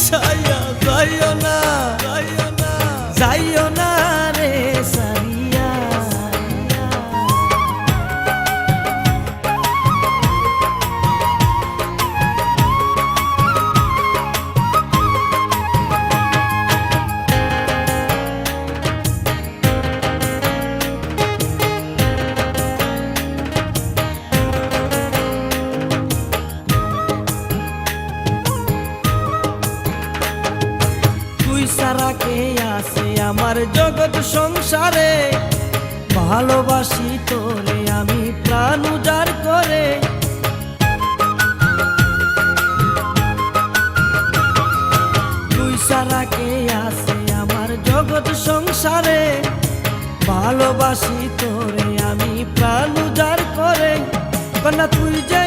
মিশাইয়া যাইও আমার জগৎ সংসারে, ভালোবাসি তোরে আমি প্রাণ উজাড় করে। তুই সারা কে আছে আমার জগৎ সংসারে, ভালোবাসি তোরে আমি প্রাণ উজাড় করে। কন্যা, তুই যে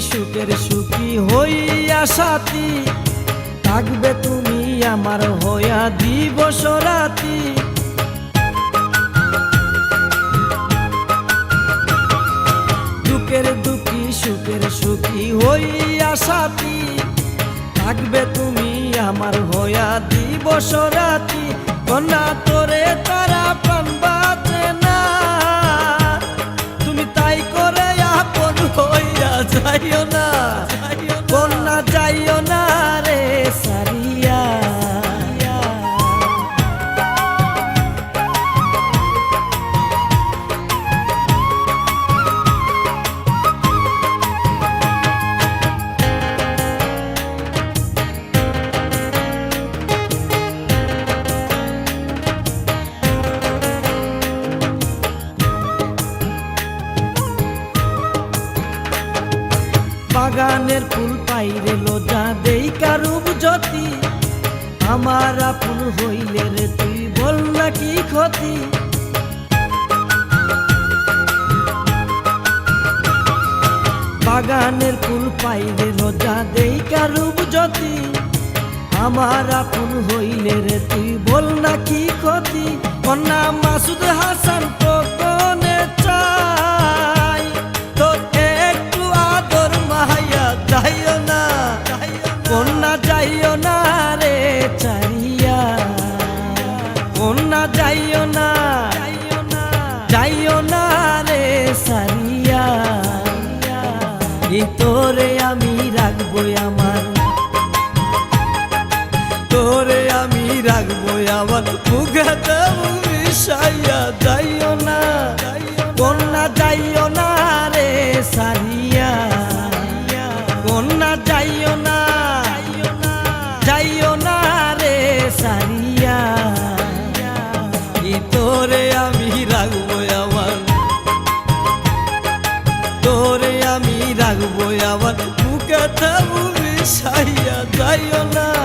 সুখের সুখী হইয়া সাথী। থাকবে তুমি আমার হইয়া দিবস রাতি। দুঃখের দুঃখী, সুখের সুখী হইয়া সাথী। থাকবে তুমি আমার হইয়া দিবস রাতি। কন্যা বাগানের ফুল পাইরে লজা দেই কারুব জ্যোতি। আমার আপন হইলে রে তুই বল না কি ক্ষতি। বাগানের ফুল পাইরে লজা দেই কারুব জ্যোতি। আমার আপন হইলে রে তুই বল না কি ক্ষতি। কন্যা মাসুদ হাসান যাইও না রে সারিয়া। তোরে আমি রাখব আমার। তোরে আমি রাখব আমার। মুখে মিশাইয়া যাইও না। কন্যা যাইও না রে সারিয়া। আমার যাইও না।